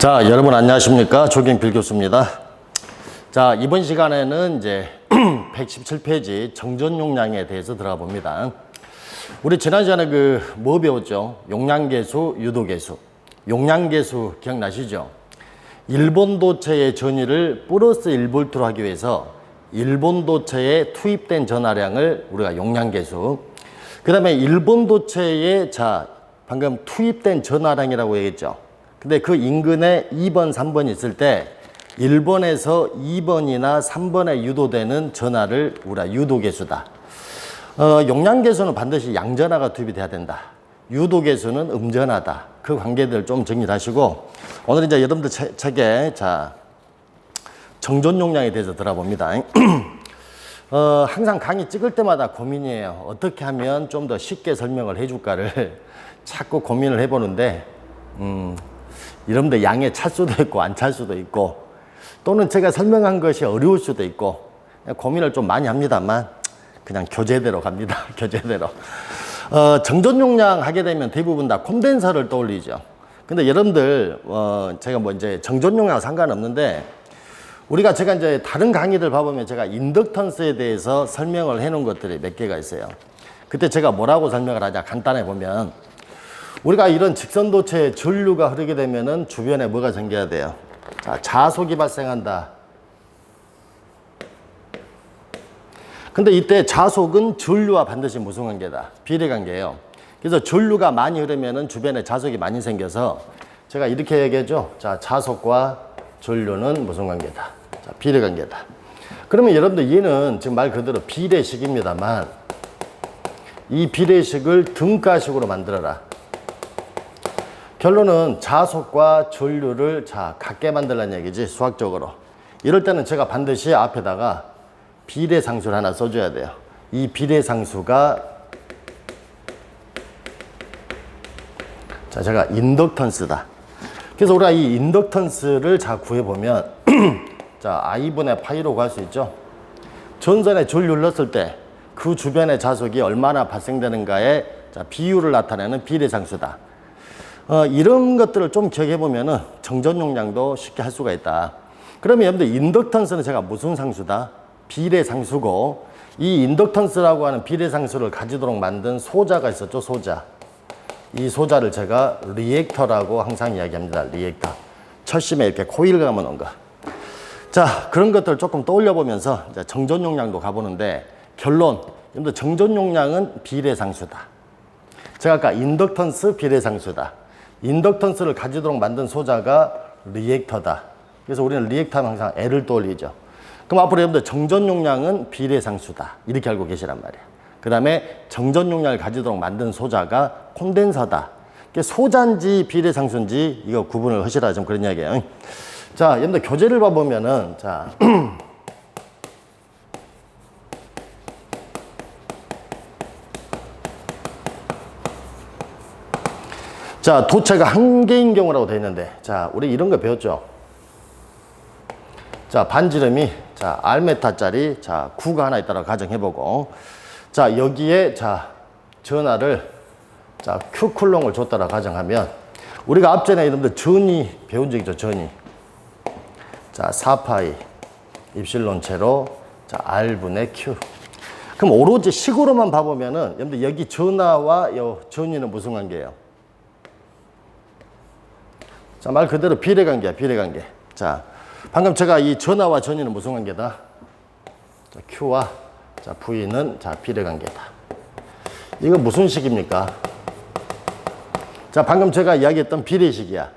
자, 여러분 안녕하십니까? 조경필 교수입니다. 자, 이번 시간에는 이제 117페이지 정전 용량에 대해서 들어가 봅니다. 우리 지난 시간에 그 뭐 배웠죠? 용량 계수, 유도 계수. 용량 계수 기억나시죠? 일본 도체의 전위를 플러스 1볼트로 하기 위해서 일본 도체에 투입된 전하량을 우리가 용량 계수. 그 다음에 일본 도체에 자, 방금 투입된 전하량이라고 얘기했죠. 근데 그 인근에 2번, 3번 있을 때 1번에서 2번이나 3번에 유도되는 전하를 우리가 유도계수다. 어, 용량계수는 반드시 양전하가 투입이 돼야 된다. 유도계수는 음전하다. 그 관계들 좀 정리를 하시고 오늘 이제 여러분들 책- 책에 자 정전 용량에 대해서 들어봅니다. 어, 항상 강의 찍을 때마다 고민이에요. 어떻게 하면 좀 더 쉽게 설명을 해줄까를 자꾸 고민을 해보는데, 음, 여러분들 양에 찰 수도 있고 안 찰 수도 있고, 또는 제가 설명한 것이 어려울 수도 있고, 고민을 좀 많이 합니다만, 그냥 교재대로 갑니다. 교재대로. 어, 정전 용량 하게 되면 대부분 다 콘덴서를 떠올리죠. 근데 여러분들, 어, 제가 뭐 이제 정전 용량 상관없는데, 우리가 제가 이제 다른 강의들 봐보면 제가 인덕턴스에 대해서 설명을 해놓은 것들이 몇 개가 있어요. 그때 제가 뭐라고 설명을 하자 간단해 보면 우리가 이런 직선도체에 전류가 흐르게 되면은 주변에 뭐가 생겨야 돼요? 자, 자속이 발생한다. 근데 이때 자속은 전류와 반드시 무슨 관계다? 비례 관계예요. 그래서 전류가 많이 흐르면은 주변에 자속이 많이 생겨서 제가 이렇게 얘기하죠. 자, 자속과 전류는 무슨 관계다? 자, 비례 관계다. 그러면 여러분들 얘는 지금 말 그대로 비례식입니다만 이 비례식을 등가식으로 만들어라. 결론은 자속과 전류를 자 같게 만들라는 얘기지 수학적으로. 이럴 때는 제가 반드시 앞에다가 비례상수를 하나 써줘야 돼요. 이 비례상수가 자 제가 인덕턴스다. 그래서 우리가 이 인덕턴스를 자 구해보면 자 i분의 파이로 구할 수 있죠. 전선에 전류를 넣었을 때 그 주변의 자속이 얼마나 발생되는가의 자, 비율을 나타내는 비례상수다. 어, 이런 것들을 좀 기억해 보면은 정전 용량도 쉽게 할 수가 있다. 그러면 여러분들 인덕턴스는 제가 무슨 상수다? 비례 상수고 이 인덕턴스라고 하는 비례 상수를 가지도록 만든 소자가 있었죠, 소자. 이 소자를 제가 리액터라고 항상 이야기합니다. 리액터. 철심에 이렇게 코일 감아 놓은 거. 자, 그런 것들 조금 떠올려 보면서 정전 용량도 가보는데 결론. 여러분들 정전 용량은 비례 상수다. 제가 아까 인덕턴스 비례 상수다. 인덕턴스를 가지도록 만든 소자가 리액터다. 그래서 우리는 리액터는 항상 L을 떠올리죠. 그럼 앞으로 여러분들 정전 용량은 비례상수다. 이렇게 알고 계시란 말이에요. 그 다음에 정전 용량을 가지도록 만든 소자가 콘덴서다. 소자인지 비례상수인지 이거 구분을 하시라 좀 그런 이야기예요. 자, 여러분들 교재를 봐보면은 자. 자, 도체가 한 개인 경우라고 되어 있는데, 자, 우리 이런 거 배웠죠? 자, 반지름이, 자, 알메타짜리, 자, 구가 하나 있다고 가정해보고, 자, 여기에, 자, 전화를, 자, Q 쿨롱을 줬다라 가정하면, 우리가 앞전에 이런데 전이 배운 적 있죠, 전이. 자, 4파이, 입실론체로, 자, R분의 Q. 그럼 오로지 식으로만 봐보면은, 여러분들 여기 전화와 요 전이는 무슨 관계예요? 자, 말 그대로 비례 관계야, 비례 관계. 자, 방금 제가 이 전화와 전이는 무슨 관계다? 자, Q와 자, V는 자, 비례 관계다. 이거 무슨 식입니까? 자, 방금 제가 이야기했던 비례식이야.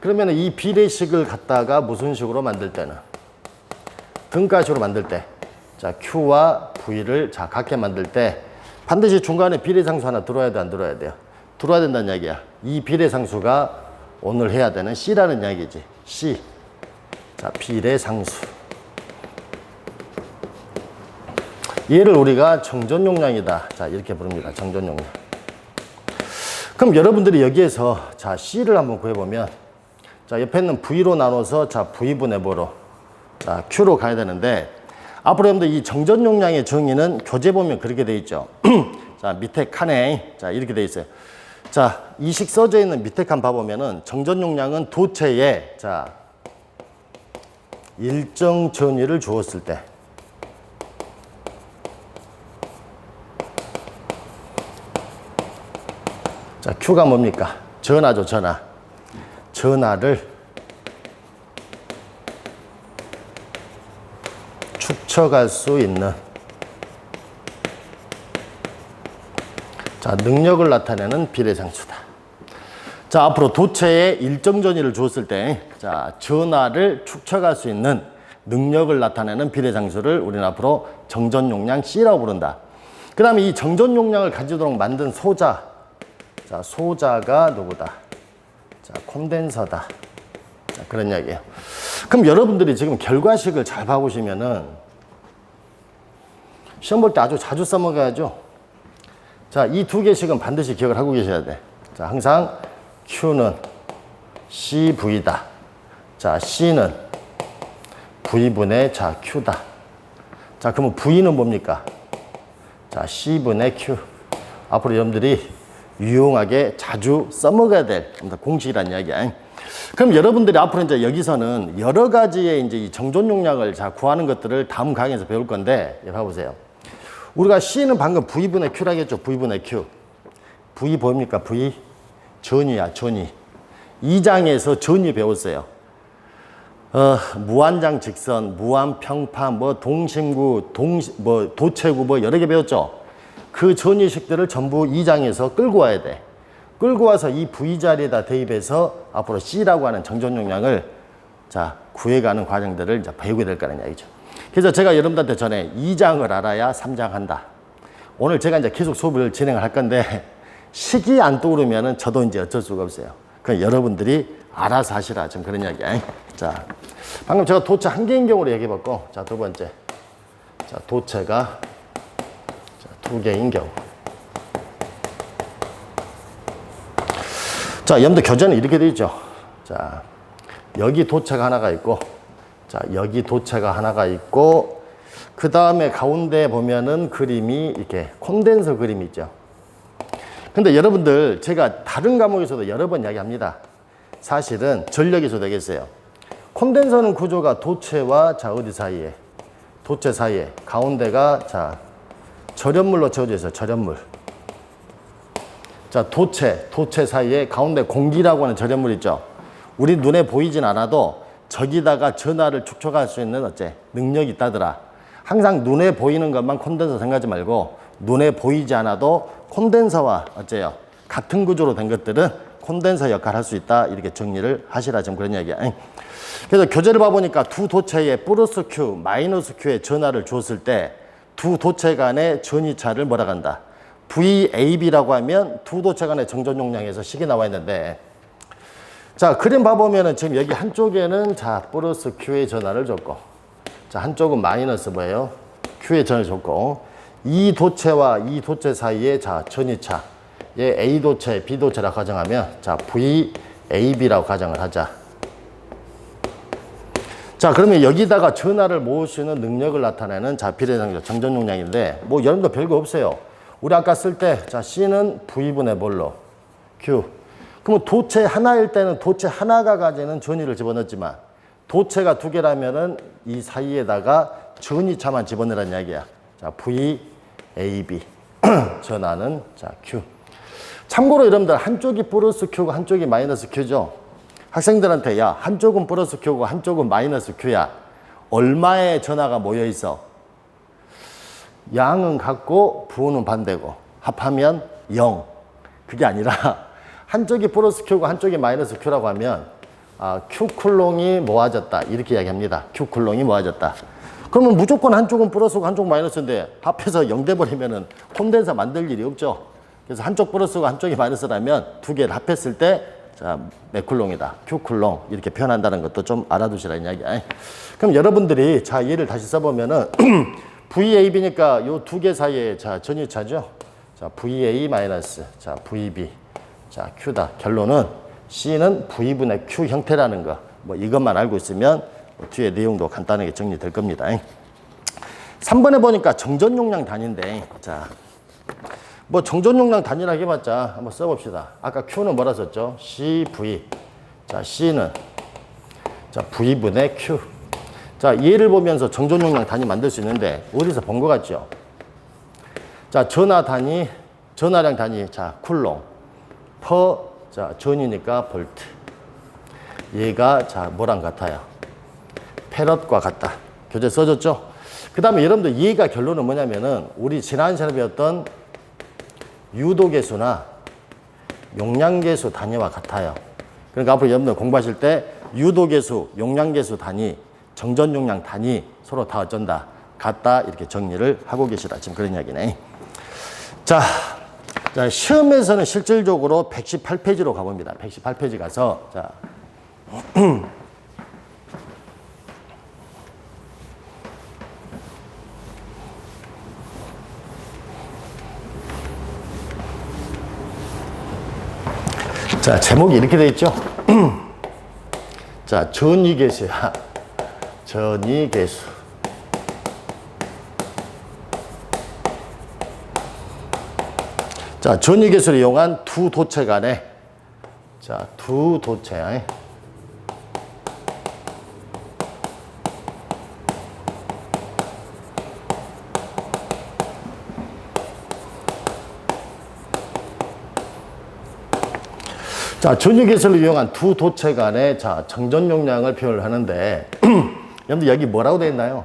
그러면 이 비례식을 갖다가 무슨 식으로 만들 때는? 등가식으로 만들 때. 자, Q와 V를 자, 같게 만들 때 반드시 중간에 비례상수 하나 들어야 돼, 안 들어야 돼요? 들어야 된다는 이야기야. 이 비례상수가 오늘 해야 되는 C라는 이야기지. C. 자, 비례 상수. 얘를 우리가 정전 용량이다. 자, 이렇게 부릅니다. 정전 용량. 그럼 여러분들이 여기에서 자, C를 한번 구해보면 자, 옆에 있는 V로 나눠서 자, V분의 뭐로 자, Q로 가야 되는데 앞으로 여러분들 이 정전 용량의 정의는 교재 보면 그렇게 돼 있죠. 자, 밑에 칸에 자, 이렇게 돼 있어요. 자, 이식 써져 있는 밑에 칸 봐보면은 정전 용량은 도체에 자 일정 전위를 주었을 때 자, Q가 뭡니까? 전하죠, 전하. 전하를 축척할 수 있는 자, 능력을 나타내는 비례상수다. 자, 앞으로 도체에 일정 전위를 줬을 때, 자, 전하를 축척할 수 있는 능력을 나타내는 비례상수를 우리는 앞으로 정전 용량 C라고 부른다. 그 다음에 이 정전 용량을 가지도록 만든 소자. 자, 소자가 누구다? 자, 콘덴서다. 자, 그런 이야기예요. 그럼 여러분들이 지금 결과식을 잘 봐보시면은 시험 볼 때 아주 자주 써먹어야죠. 자, 이 두 개씩은 반드시 기억을 하고 계셔야 돼. 자, 항상 Q는 CV다. 자, C는 V분의 자, Q다. 자, 그러면 V는 뭡니까? 자, C분의 Q. 앞으로 여러분들이 유용하게 자주 써먹어야 될 공식이란 이야기야. 그럼 여러분들이 앞으로 이제 여기서는 여러 가지의 이제 이 정존 용량을 자 구하는 것들을 다음 강의에서 배울 건데, 여기 봐보세요. 우리가 C는 방금 V분의 Q라고 했죠. V분의 Q. V 보입니까? V. 전위야, 전위. 2장에서 전위 배웠어요. 어, 무한장 직선, 무한평파, 뭐 동심구, 동, 뭐 도체구 뭐 여러 개 배웠죠. 그 전위식들을 전부 2장에서 끌고 와야 돼. 끌고 와서 이 V 자리에다 대입해서 앞으로 C라고 하는 정전 용량을 자, 구해가는 과정들을 이제 배우게 될 거라는 이야기죠. 그래서 제가 여러분들한테 전에 2장을 알아야 3장 한다. 오늘 제가 이제 계속 수업을 진행을 할 건데 식이 안 떠오르면은 저도 이제 어쩔 수가 없어요. 그 여러분들이 알아서 하시라. 좀 그런 이야기야. 자, 방금 제가 도체 한 개인 경우로 얘기해 봤고, 자, 두 번째. 자, 도체가 자, 두 개인 경우. 자, 여러분들 교재는 이렇게 되어 있죠. 자, 여기 도체가 하나가 있고, 자, 여기 도체가 하나가 있고, 그 다음에 가운데 보면은 그림이 이렇게 콘덴서 그림이 있죠. 근데 여러분들 제가 다른 과목에서도 여러 번 이야기합니다. 사실은 전력에서 되겠어요. 콘덴서는 구조가 도체와 자 어디 사이에 도체 사이에 가운데가 자 절연물로 채워져 있어요. 절연물. 자 도체 도체 사이에 가운데 공기라고 하는 절연물 있죠. 우리 눈에 보이진 않아도 저기다가 전하를 축적할 수 있는 어째 능력이 있다더라. 항상 눈에 보이는 것만 콘덴서 생각하지 말고 눈에 보이지 않아도 콘덴서와 어째요 같은 구조로 된 것들은 콘덴서 역할을 할 수 있다 이렇게 정리를 하시라 지금 그런 이야기야. 그래서 교재를 봐보니까 두 도체에 플러스 Q, 마이너스 Q의 전하를 주었을 때 두 도체 간의 전위차를 뭐라 한다? VAB라고 하면 두 도체 간의 정전 용량에서 식이 나와 있는데 자 그림 봐보면은 지금 여기 한쪽에는 자 플러스 Q의 전하를 줬고 자 한쪽은 마이너스 뭐예요? Q의 전을 줬고 이 도체와 이 도체 사이에 자 전위차 얘 A 도체, B 도체라고 가정하면 자 VAB라고 가정을 하자. 자 그러면 여기다가 전하를 모을 수 있는 능력을 나타내는 자 비례상적 정전 용량인데 뭐 여러분도 별거 없어요. 우리 아까 쓸 때 자 C는 V분의 뭘로 Q. 그러면 도체 하나일 때는 도체 하나가 가지는 전위를 집어넣었지만 도체가 두 개라면은 이 사이에다가 전위차만 집어넣으라는 이야기야. 자 V, A, B 전하는 자 Q. 참고로 여러분들 한쪽이 플러스 Q고 한쪽이 마이너스 Q죠. 학생들한테 야 한쪽은 플러스 Q고 한쪽은 마이너스 Q야. 얼마의 전하가 모여 있어? 양은 같고 부호는 반대고 합하면 0. 그게 아니라 한쪽이 플러스 Q고 한쪽이 마이너스 Q라고 하면 아, Q 쿨롱이 모아졌다 이렇게 이야기합니다. Q 쿨롱이 모아졌다. 그러면 무조건 한쪽은 플러스고 한쪽은 마이너스인데 합해서 0 돼버리면은 콘덴서 만들 일이 없죠. 그래서 한쪽 플러스고 한쪽이 마이너스라면 두 개를 합했을 때 자, 몇 쿨롱이다. Q 쿨롱 이렇게 표현한다는 것도 좀 알아두시라는 이야기야. 그럼 여러분들이 자 얘를 다시 써보면은 VAB니까 요 두 개 사이에 자 전유차죠. 자 VA 마이너스 자 VB 자 Q다. 결론은 C는 V분의 Q 형태라는 거. 뭐 이것만 알고 있으면 뭐 뒤에 내용도 간단하게 정리될 겁니다. 3번에 보니까 정전 용량 단위인데 자 뭐 정전 용량 단위라고 해봤자 한번 써봅시다. 아까 Q는 뭐라 썼죠? CV. 자, C는 자, V분의 Q. 자, 얘를 보면서 정전 용량 단위 만들 수 있는데 어디서 본 것 같죠? 자, 전화 단위, 전화량 단위, 자, 쿨롱. 퍼, 자, 전이니까 볼트. 얘가, 자, 뭐랑 같아요? 패럿과 같다. 교재 써줬죠? 그 다음에 여러분들 얘가 결론은 뭐냐면은 우리 지난 시간에 배웠던 유도계수나 용량계수 단위와 같아요. 그러니까 앞으로 여러분들 공부하실 때 유도계수, 용량계수 단위, 정전용량 단위 서로 다 어쩐다. 같다. 이렇게 정리를 하고 계시다. 지금 그런 이야기네. 자, 자 시험에서는 실질적으로 118페이지로 가봅니다. 118페이지 가서 자, 자, 제목이 이렇게 돼 있죠? 자, 전이 계수야. 전이 계수. 자, 전이계수를 이용한 두 도체 간에 자, 두 도체. 자, 전유계수를 이용한 두 도체 간의 자, 정전 용량을 표현을 하는데, 여러분들 여기 뭐라고 되어 있나요?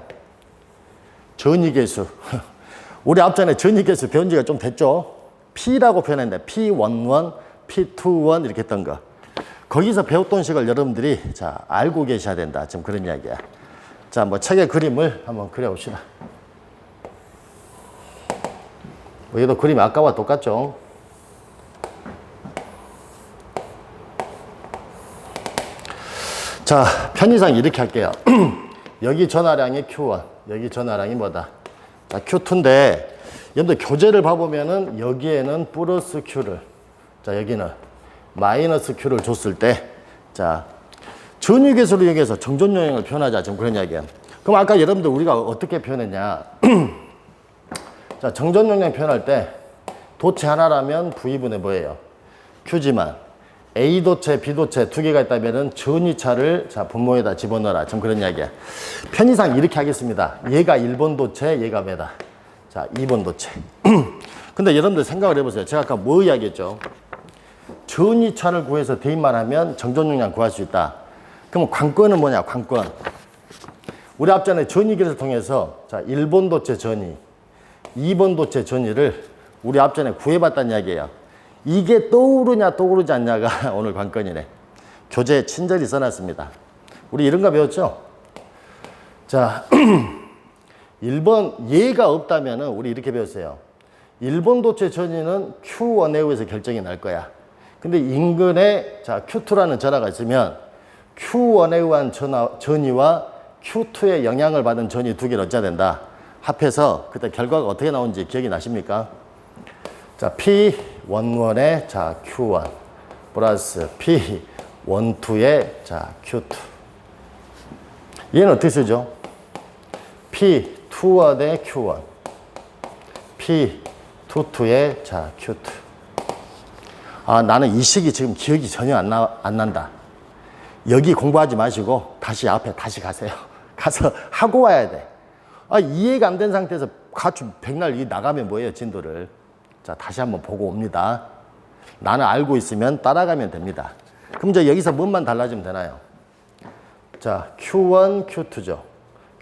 전이계수. 우리 앞전에 전이계수 배운 지가 좀 됐죠? P라고 표현했는데, P11, P21 이렇게 했던 거. 거기서 배웠던 식을 여러분들이 자, 알고 계셔야 된다. 지금 그런 이야기야. 자, 뭐 책의 그림을 한번 그려봅시다. 뭐 얘도 그림이 아까와 똑같죠? 자, 편의상 이렇게 할게요. 여기 전화량이 Q1, 여기 전화량이 뭐다? 자, Q2인데, 여러분들 교재를 봐보면은 여기에는 플러스 Q를, 자, 여기는 마이너스 Q를 줬을 때, 자, 전위계수를 이용해서 정전용량을 표현하자. 지금 그런 이야기야. 그럼 아까 여러분들 우리가 어떻게 표현했냐? 자, 정전용량 표현할 때, 도체 하나라면 V분의 뭐예요? Q지만, A 도체, B 도체 두 개가 있다면은 전이차를 자 분모에다 집어넣어라. 좀 그런 이야기야. 편의상 이렇게 하겠습니다. 얘가 1번 도체, 얘가 뭐다? 자, 2번 도체. 근데 여러분들 생각을 해보세요. 제가 아까 뭐 이야기했죠? 전이차를 구해서 대입만 하면 정전용량 구할 수 있다. 그럼 관건은 뭐냐? 관건. 우리 앞전에 전이기를 통해서 자 1번 도체 전이, 2번 도체 전이를 우리 앞전에 구해봤다는 이야기예요. 이게 떠오르냐 떠오르지 않냐가 오늘 관건이네. 교재에 친절히 써놨습니다. 우리 이런 거 배웠죠? 자, 1번 얘가 없다면 은 우리 이렇게 배웠어요. 1번 도체 전위는 Q1에 의해서 결정이 날 거야. 근데 인근에 자 Q2라는 전화가 있으면 Q1에 의한 전화, 전위와 Q2의 영향을 받은 전위 두 개를 얻어야 된다. 합해서 그때 결과가 어떻게 나온지 기억이 나십니까? 자, P11의 자, Q1 플러스 P12의 자, Q2. 얘는 어떻게 쓰죠? P21의 Q1. P22의 자, Q2. 아, 나는 이 식이 지금 기억이 전혀 안, 나, 안 난다. 여기 공부하지 마시고 다시 앞에 다시 가세요. 가서 하고 와야 돼. 아, 이해가 안 된 상태에서 가축 백날 이 나가면 뭐예요, 진도를. 자, 다시 한번 보고 옵니다. 나는 알고 있으면 따라가면 됩니다. 그럼 이제 여기서 뭔만 달라지면 되나요? 자, Q1, Q2죠.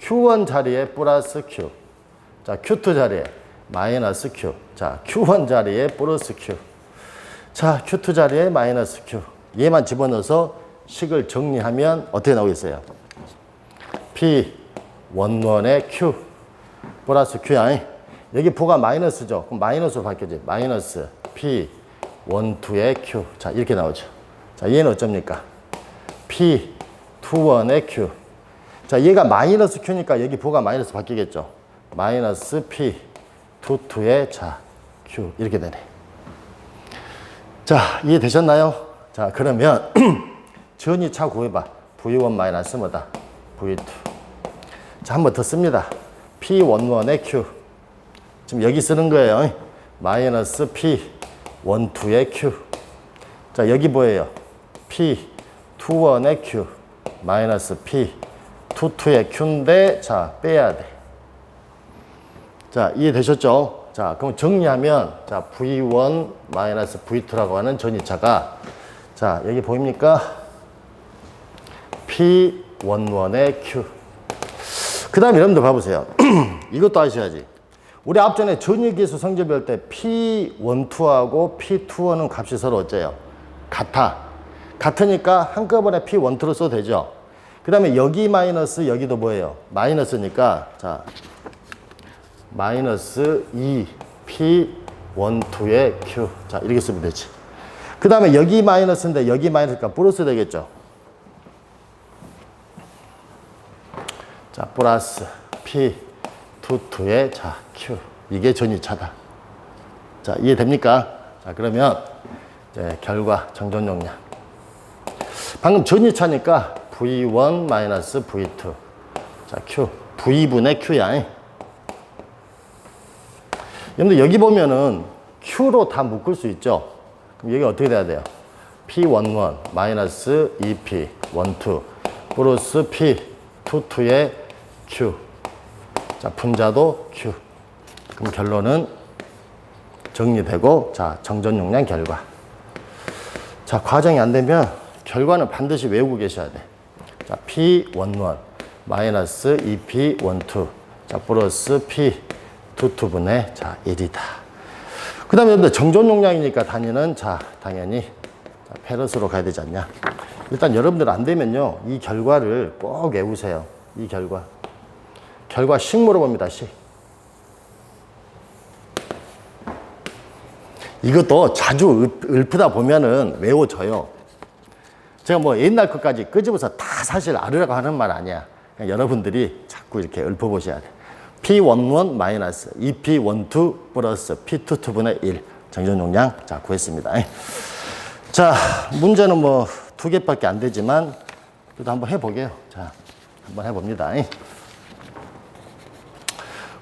Q1 자리에 플러스 Q. 자, Q2 자리에 마이너스 Q. 자, Q1 자리에 플러스 Q. 자, Q2 자리에 마이너스 Q. 얘만 집어넣어서 식을 정리하면 어떻게 나오겠어요? P11의 Q 플러스 Q야. 여기 부가 마이너스죠. 그럼 마이너스로 바뀌어지. 마이너스 P 1, 2의 Q. 자, 이렇게 나오죠. 자, 얘는 어쩝니까? P 2, 1의 Q. 자, 얘가 마이너스 Q니까 여기 부가 마이너스 바뀌겠죠. 마이너스 P 2, 2의 자, Q. 이렇게 되네. 자, 이해되셨나요? 자, 그러면 전이 차 구해봐. V1 마이너스 뭐다? V2. 자, 한 번 더 씁니다. P11의 Q. 지금 여기 쓰는 거예요. 마이너스 P 1, 2의 Q. 자, 여기 뭐예요? P 2, 1의 Q. 마이너스 P 2, 2의 Q인데, 자, 빼야 돼. 자, 이해되셨죠? 자, 그럼 정리하면, 자, V1 마이너스 V2라고 하는 전이차가, 자, 여기 보입니까? P11의 Q. 그 다음에 여러분들 봐보세요. 이것도 아셔야지. 우리 앞전에 전위기수 성질별 때 P12하고 P21은 값이 서로 어째요? 같아. 같으니까 한꺼번에 P12로 써도 되죠. 그 다음에 여기 마이너스 여기도 뭐예요? 마이너스니까 자 마이너스 2 P12의 Q. 자 이렇게 쓰면 되지. 그 다음에 여기 마이너스인데 여기 마이너스니까 플러스 되겠죠. 자, 플러스 P 투투의 자, Q. 이게 전이차다. 자, 이해됩니까? 자, 그러면 이제 결과 정전 용량. 방금 전이차니까 V1 마이너스 V2. 자, Q. V분의 Q야. 여러분들 여기 보면은 Q로 다 묶을 수 있죠? 그럼 여기 어떻게 돼야 돼요? P11 마이너스 2P12 플러스 P22의 Q. 자, 분자도 Q. 그럼 결론은 정리되고, 자, 정전 용량 결과. 자, 과정이 안 되면 결과는 반드시 외우고 계셔야 돼. 자, P11 마이너스 2P12. 자, 플러스 P22분의 자, 1이다. 그 다음에 정전 용량이니까 단위는 자, 당연히 자, 페르스로 가야 되지 않냐. 일단 여러분들 안 되면요. 이 결과를 꼭 외우세요. 이 결과. 결과 식 물어봅니다, 식. 이것도 자주 읊- 읊다 보면은 외워져요. 제가 뭐 옛날 것까지 끄집어서 다 사실 알으라고 하는 말 아니야. 그냥 여러분들이 자꾸 이렇게 읊어보셔야 돼. P11 마이너스 2P12 플러스 P22분의 1 정전 용량 자 구했습니다. 자 문제는 뭐 두 개밖에 안 되지만 그래도 한번 해보게요. 자 한번 해봅니다.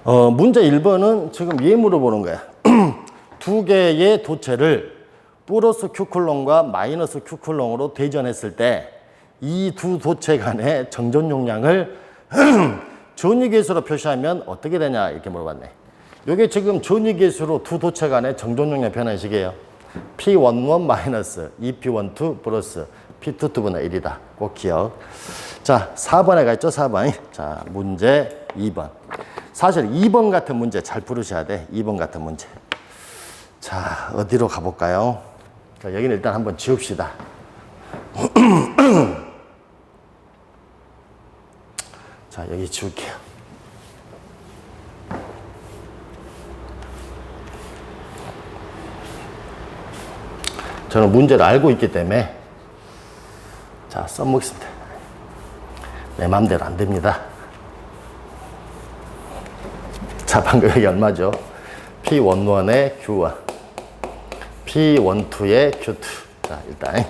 어, 문제 1번은 지금 얘 물어보는 거야. 두 개의 도체를 플러스 큐쿨롱과 마이너스 큐쿨롱으로 대전했을 때 이 두 도체 간의 정전 용량을 전위계수로 표시하면 어떻게 되냐 이렇게 물어봤네. 이게 지금 전위계수로 두 도체 간의 정전 용량 변환식이에요. P11 마이너스 2P12 플러스 P22분의 1이다. 꼭 기억. 자, 4번에 가 있죠, 4번. 자, 문제 2번. 사실 2번 같은 문제 잘 풀으셔야 돼. 2번 같은 문제. 자, 어디로 가볼까요? 자, 여기는 일단 한번 지웁시다. 자, 여기 지울게요. 저는 문제를 알고 있기 때문에 자, 써먹습니다. 내 마음대로 안 됩니다. 자, 방금 여기 얼마죠? P11의 Q1, P12의 Q2. 자, 일단.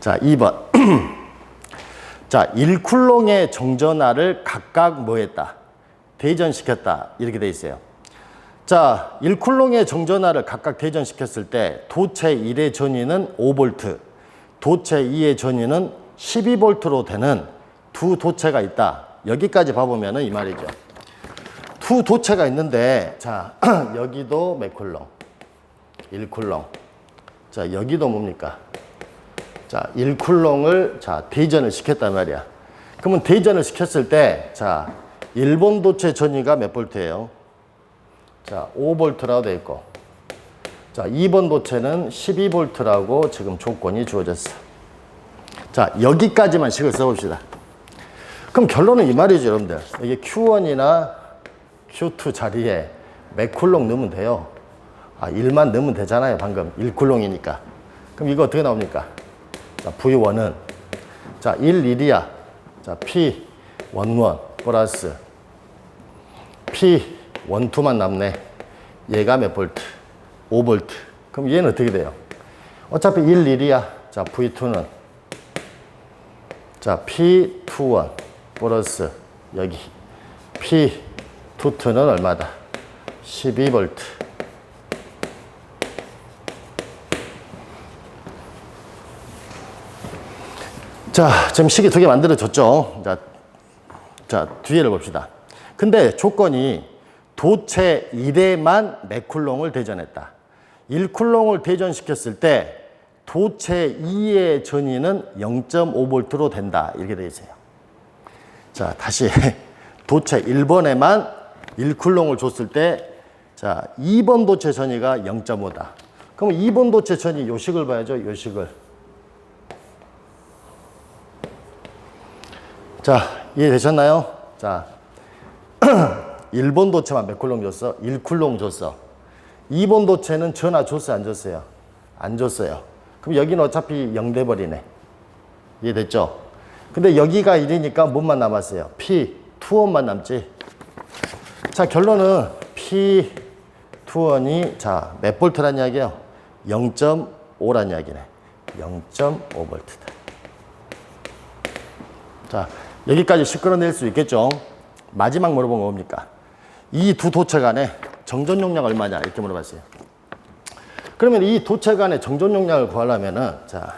자, 2번. 자, 1쿨롱의 정전화를 각각 뭐 했다? 대전시켰다. 이렇게 돼 있어요. 자, 1쿨롱의 정전화를 각각 대전시켰을 때 도체 1의 전위는 5V, 도체 2의 전위는 12V로 되는 두 도체가 있다. 여기까지 봐보면은 이 말이죠. 두 도체가 있는데, 자, 여기도 몇 쿨롱? 1쿨롱. 자, 여기도 뭡니까? 자, 1쿨롱을 자, 대전을 시켰단 말이야. 그러면 대전을 시켰을 때, 자, 일본 도체 전위가 몇 볼트예요? 자, 5볼트라고 돼 있고. 자, 2번 도체는 12볼트라고 지금 조건이 주어졌어. 자, 여기까지만 식을 써 봅시다. 그럼 결론은 이 말이죠, 여러분들. 이게 Q1이나 Q2 자리에 몇 쿨롱 넣으면 돼요. 아, 1만 넣으면 되잖아요, 방금. 1쿨롱이니까. 그럼 이거 어떻게 나옵니까? 자, V1은 자, 1, 1이야. 자, P, 1, 1 플러스 P, 1, 2만 남네. 얘가 몇 볼트? 5볼트. 그럼 얘는 어떻게 돼요? 어차피 1, 1이야. 자, V2는 자, P, 2, 1 플러스 여기 P, 2, 2는 얼마다? 12볼트. 자, 지금 식이 두개 만들어졌죠. 자, 자, 뒤에를 봅시다. 근데 조건이 도체 1에만 메쿨롱을 대전했다. 1쿨롱을 대전시켰을 때 도체 2의 전위는 0.5V로 된다. 이렇게 되어 있어요. 자, 다시 도체 1번에만 1쿨롱을 줬을 때 자, 2번 도체 전위가 0.5다. 그럼 2번 도체 전위 요식을 봐야죠. 요식을. 자, 이해되셨나요? 자, 1번 도체만 몇 쿨롱 줬어? 1쿨롱 줬어. 2번 도체는 전화 줬어요? 안 줬어요? 안 줬어요. 그럼 여기는 어차피 0 돼버리네. 이해됐죠? 근데 여기가 1이니까 뭔만 남았어요? P, 투원만 남지. 자, 결론은 P, 투원이 자, 몇 볼트란 이야기예요? 0.5란 이야기네. 0.5볼트다. 자, 여기까지 시끄러낼 수 있겠죠? 마지막 물어본 거 뭡니까? 이 두 도체 간의 정전 용량 얼마냐? 이렇게 물어봤어요. 그러면 이 도체 간의 정전 용량을 구하려면은, 자,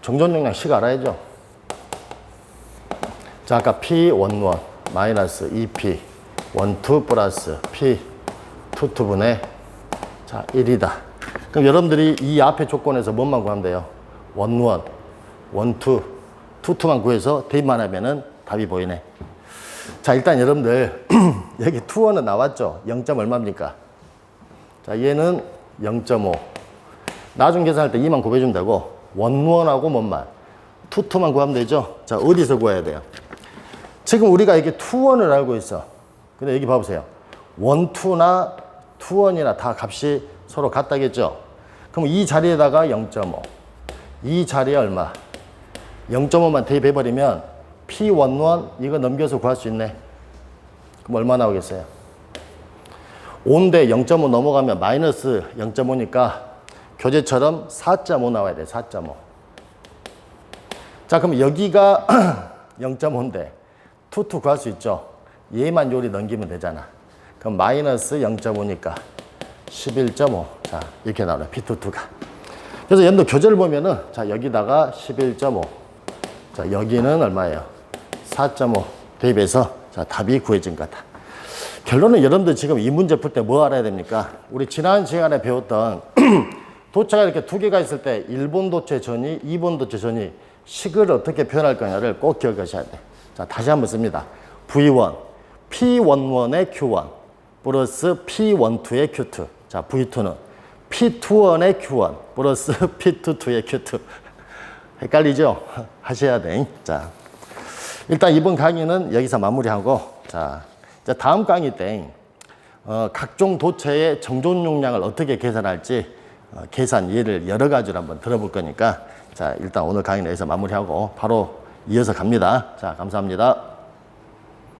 정전 용량 식 알아야죠? 자, 아까 P11 마이너스 2P 12 플러스 P22분의 자, 1이다. 그럼 여러분들이 이 앞에 조건에서 뭔만 구하면 돼요? 11, 12, 22만 구해서 대입만 하면은 답이 보이네. 자, 일단 여러분들, 여기 투원은 나왔죠? 0. 얼마입니까? 자, 얘는 0.5. 나중 계산할 때 2만 구해주면 되고, 원원하고 뭔만? 투투만 구하면 되죠? 자, 어디서 구해야 돼요? 지금 우리가 이게 투원을 알고 있어. 근데 여기 봐보세요. 원투나 투원이나 다 값이 서로 같다겠죠? 그럼 이 자리에다가 0.5. 이 자리에 얼마? 0.5만 대입해버리면 P11 이거 넘겨서 구할 수 있네. 그럼 얼마 나오겠어요? 5인데 0.5 넘어가면 마이너스 0.5니까 교재처럼 4.5 나와야 돼. 4.5. 자, 그럼 여기가 0.5인데 투투 구할 수 있죠. 얘만 요리 넘기면 되잖아. 그럼 마이너스 0.5니까 11.5. 자, 이렇게 나오네. P22가. 그래서 연도 교재를 보면은 자, 여기다가 11.5. 자, 여기는 얼마예요? 4.5 대입해서 자, 답이 구해진 거다. 결론은 여러분들 지금 이 문제 풀 때 뭐 알아야 됩니까? 우리 지난 시간에 배웠던 도체가 이렇게 두 개가 있을 때 1번 도체 전이, 2번 도체 전이 식을 어떻게 표현할 거냐를 꼭 기억하셔야 돼. 자, 다시 한번 씁니다. V1, P11의 Q1 플러스 P12의 Q2. 자, V2는 P21의 Q1 플러스 P22의 Q2. 헷갈리죠? 하셔야 돼. 자, 일단 이번 강의는 여기서 마무리하고, 자, 이제 다음 강의 때, 어, 각종 도체의 정존 용량을 어떻게 계산할지, 어, 계산 예를 여러 가지로 한번 들어볼 거니까, 자, 일단 오늘 강의는 여기서 마무리하고, 바로 이어서 갑니다. 자, 감사합니다.